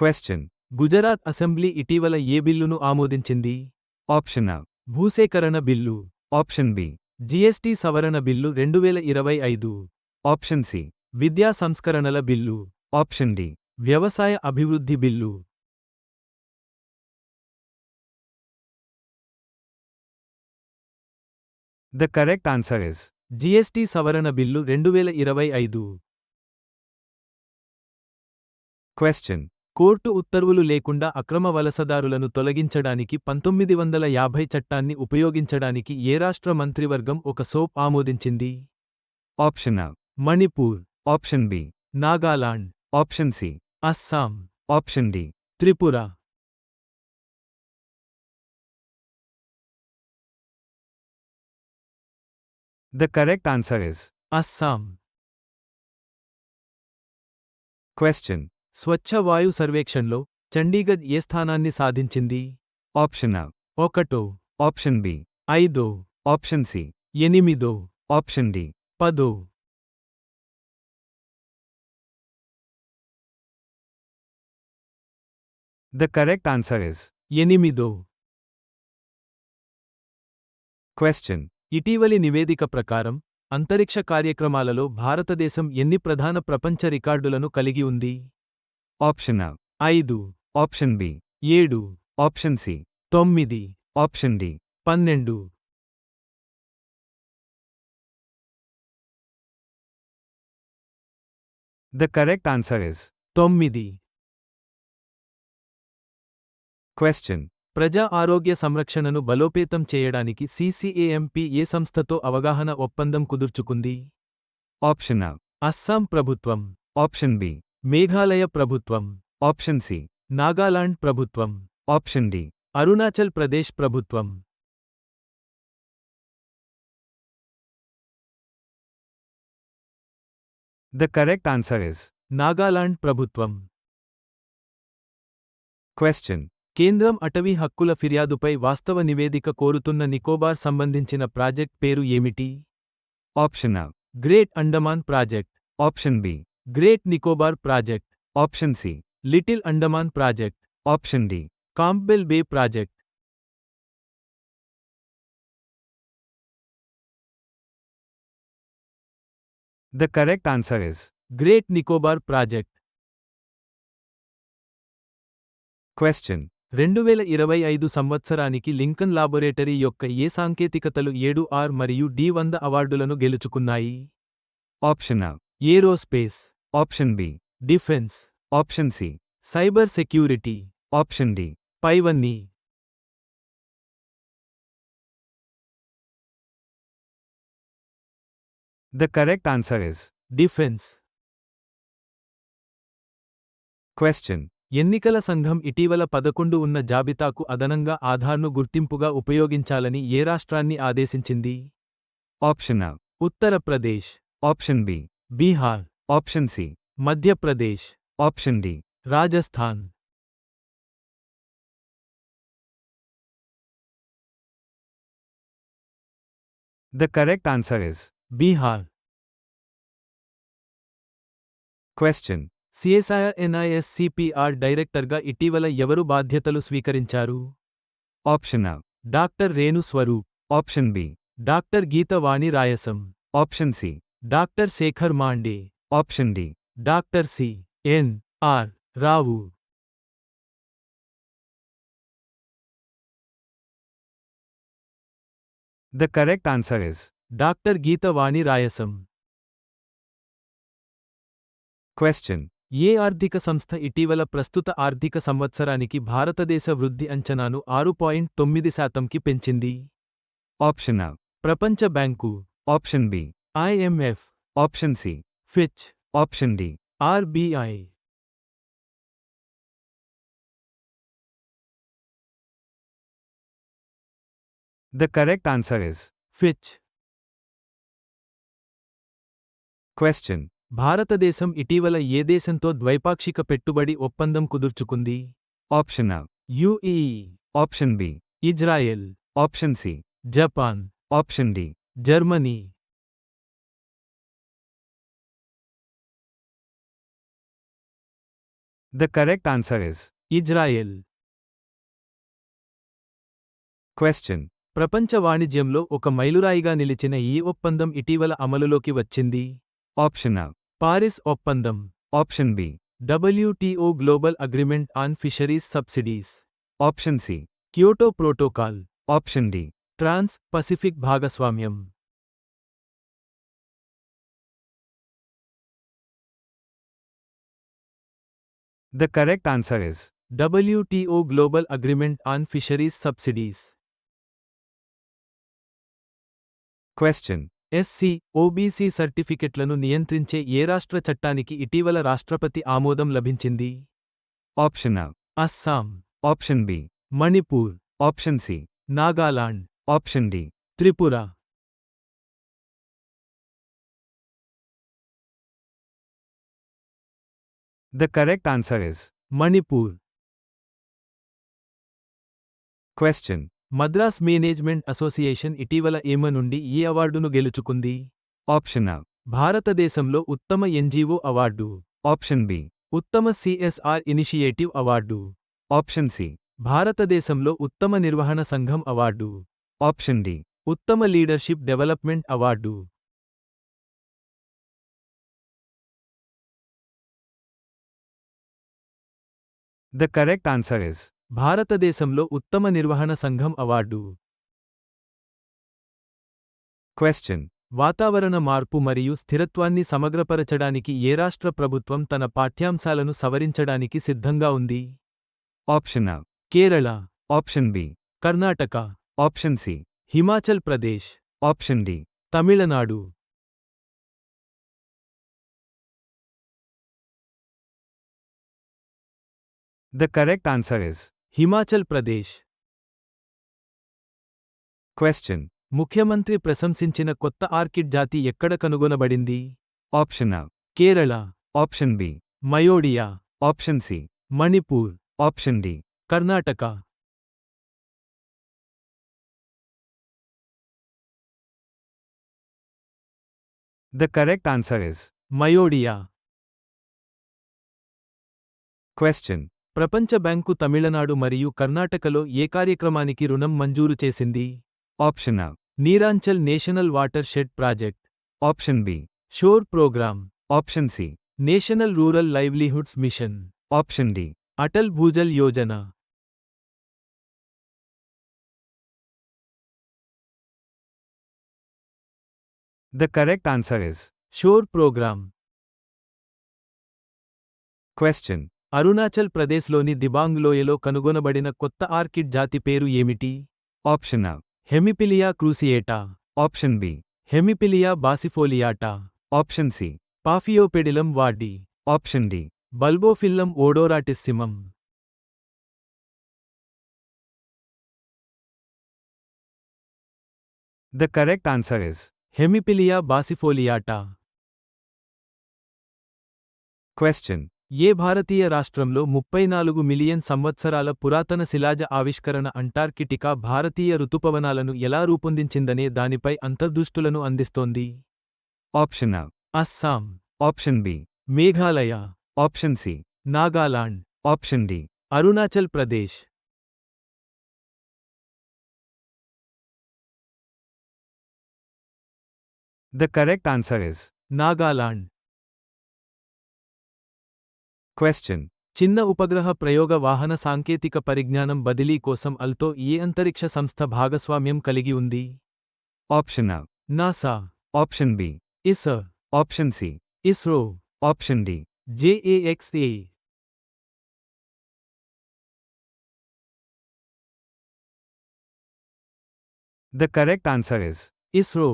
Question. Gujarat assembly ఇటీవల ఏ బిల్లును ఆమోదించింది Option A. భూసేకరణ బిల్లు Option B. జీఎస్టీ సవరణ బిల్లు రెండువేల ఇరవై ఐదు Option C. విద్యా సంస్కరణల బిల్లు Option D. వ్యవసాయ అభివృద్ధి బిల్లు The correct answer is GST సవరణ బిల్లు రెండువేల ఇరవై ఐదు Question. కోర్టు ఉత్తర్వులు లేకుండా అక్రమ వలసదారులను తొలగించడానికి పంతొమ్మిది వందల యాభై చట్టాన్ని ఉపయోగించడానికి ఏ రాష్ట్ర మంత్రివర్గం ఒక సోప్ ఆమోదించింది Option A. Manipur Option B. Nagaland Option C. Assam Option D. Tripura The correct answer is Assam Question. స్వచ్ఛ వాయు సర్వేక్షణలో చండీగఢ్ ఏ స్థానాన్ని సాధించింది Option A. ఒకటో Option B. ఐదో Option C. ఎనిమిదో Option D. పదో The correct answer is ఎనిమిదో Question. ఇటీవలి నివేదిక ప్రకారం అంతరిక్ష కార్యక్రమాలలో భారతదేశం ఎన్ని ప్రధాన ప్రపంచ రికార్డులను కలిగి ఉంది ఆప్షన్ ఐదు. Option B. ఏడు. Option C. తొమ్మిది. Option D. పన్నెండు. ద కరెక్ట్ ఆన్సర్ ఇస్ తొమ్మిది. క్వశ్చన్. ప్రజా ఆరోగ్య సంరక్షణను బలోపేతం చేయడానికి సీసీఏఎంపీ ఏ సంస్థతో అవగాహన ఒప్పందం కుదుర్చుకుంది? ఆప్షన్ అస్సాం ప్రభుత్వం. Option B. మేఘాలయ ప్రభుత్వం Option C. నాగాలాండ్ ప్రభుత్వం Option D. అరుణాచల్ ప్రదేశ్ ప్రభుత్వం The correct answer is Nagaland ప్రభుత్వం Question. కేంద్రం అటవీ హక్కుల ఫిర్యాదుపై వాస్తవ నివేదిక కోరుతున్న నికోబార్ సంబంధించిన ప్రాజెక్ట్ పేరు ఏమిటి Option A. Great Andaman project Option B. Great Nicobar project Option C. Little Andaman project Option D. Campbell bay project The correct answer is great Nicobar project Question. రెండువేల ఇరవై ఐదు సంవత్సరానికి లింకన్ లాబొరేటరీ యొక్క ఏ సాంకేతికతలు ఏడు are మరియు D వంద అవార్డులను గెలుచుకున్నాయి A. Aerospace Option B. Defence Option C. Cyber security Option D. పైవన్నీ The correct answer is defence Question. ఎన్నికల సంఘం ఇటీవల పదకొండు ఉన్న జాబితాకు అదనంగా ఆధార్ను గుర్తింపుగా ఉపయోగించాలని ఏ రాష్ట్రాన్ని ఆదేశించింది A. Uttar Pradesh Option B. Bihar Option C. Madhya Pradesh Option D. Rajasthan The correct answer is Bihar Question. CSIR NISCPR డైరెక్టర్గా ఇటీవల ఎవరు బాధ్యతలు స్వీకరించారు Option A. Doctor Renu Swarup Option B. Doctor Geethavani Rayasam Option C. Doctor Shekhar Mande Option D. Doctor C N R Rao The correct answer is doctor Geethavani Rayasam Question. ఏ ఆర్థిక సంస్థ ఇటీవల ప్రస్తుత ఆర్థిక సంవత్సరానికి భారతదేశ వృద్ధి అంచనాను ఆరు పాయింట్ తొమ్మిది శాతంకి పెంచింది Option A. ప్రపంచ bank Option B. IMF Option C. Fitch Option D. RBI The correct answer is Fitch Question. భారతదేశం ఇటీవల ఏ దేశంతో ద్వైపాక్షిక పెట్టుబడి ఒప్పందం కుదుర్చుకుంది Option A. UAE Option B. Israel Option C. Japan Option D. Germany The correct answer is Israel question. ప్రపంచ వాణిజ్యంలో ఒక మైలురాయిగా నిలిచిన ఈ ఒప్పందం ఇటీవల అమలులోకి వచ్చింది Option A. పారిస్ ఒప్పందం Option B. WTO global agreement on fisheries subsidies Option C. Kyoto protocol Option D. Trans Pacific భాగస్వామ్యం The correct answer is WTO global agreement on fisheries subsidies question. SC OBC సర్టిఫికెట్లను నియంత్రించే ఏ రాష్ట్ర చట్టానికి ఇటీవల రాష్ట్రపతి ఆమోదం లభించింది Option A. Assam Option B. Manipur Option C. Nagaland Option D. Tripura The correct answer is Manipur question. Madras management association ఇటీవల ఏమ నుండి ఈ అవార్డును గెలుచుకుంది Option A. భారతదేశంలో ఉత్తమ ఎన్జీఓ అవార్డు Option B. ఉత్తమ CSR initiative award Option C. భారతదేశంలో ఉత్తమ నిర్వహణ సంఘం అవార్డు Option D. ఉత్తమ leadership development award The correct answer is భారతదేశంలో ఉత్తమ నిర్వహణ సంఘం అవార్డు question. వాతావరణ మార్పు మరియు స్థిరత్వాన్ని సమగ్రపరచడానికి ఏ రాష్ట్ర ప్రభుత్వం తన పాఠ్యాంశాలను సవరించడానికి సిద్ధంగా ఉంది Option A. Kerala Option B. Karnataka Option C. Himachal Pradesh Option D. Tamil Nadu The correct answer is Himachal Pradesh question. ముఖ్యమంత్రి ప్రశంసించిన కొత్త ఆర్కిడ్ జాతి ఎక్కడ కనుగొనబడింది Option A. Kerala Option B. Mayodia Option C. Manipur Option D. Karnataka The correct answer is Mayodia question. ప్రపంచ bank Tamil Nadu మరియు కర్ణాటకలో ఏ కార్యక్రమానికి రుణం మంజూరు చేసింది Option A. Neeranchal national watershed project Option B. SHORE programme Option C. National rural livelihoods mission Option D. Atal Bhujal Yojana The correct answer is SHORE programme question. Arunachal ప్రదేశ్లోని దిబాంగ్ లోయలో కనుగొనబడిన కొత్త ఆర్కిడ్ జాతి పేరు ఏమిటి Option A. Hemipilia cruciata Option B. Hemipilia basifoliata Option C. Paphiopedilum wardii Option D. Bulbophyllum odoratissimum The correct answer is Hemipilia basifoliata question. ఏ భారతీయ రాష్ట్రంలో ముప్పై నాలుగు మిలియన్ సంవత్సరాల పురాతన శిలాజ ఆవిష్కరణ అంటార్కిటికా భారతీయ ఋతుపవనాలను ఎలా రూపొందించిందనే దానిపై అంతర్దృష్టులను అందిస్తోంది A. Assam Option B. Meghalaya Option C. Nagaland Option D. Arunachal Pradesh The correct answer is Nagaland question. చిన్న ఉపగ్రహ ప్రయోగ వాహన సాంకేతిక పరిజ్ఞానం బదిలీ కోసం అల్తో ఏ అంతరిక్ష సంస్థ భాగస్వామ్యం కలిగి ఉంది Option A. NASA Option B. ESA Option C. ISRO Option D. JAXA The correct answer is ISRO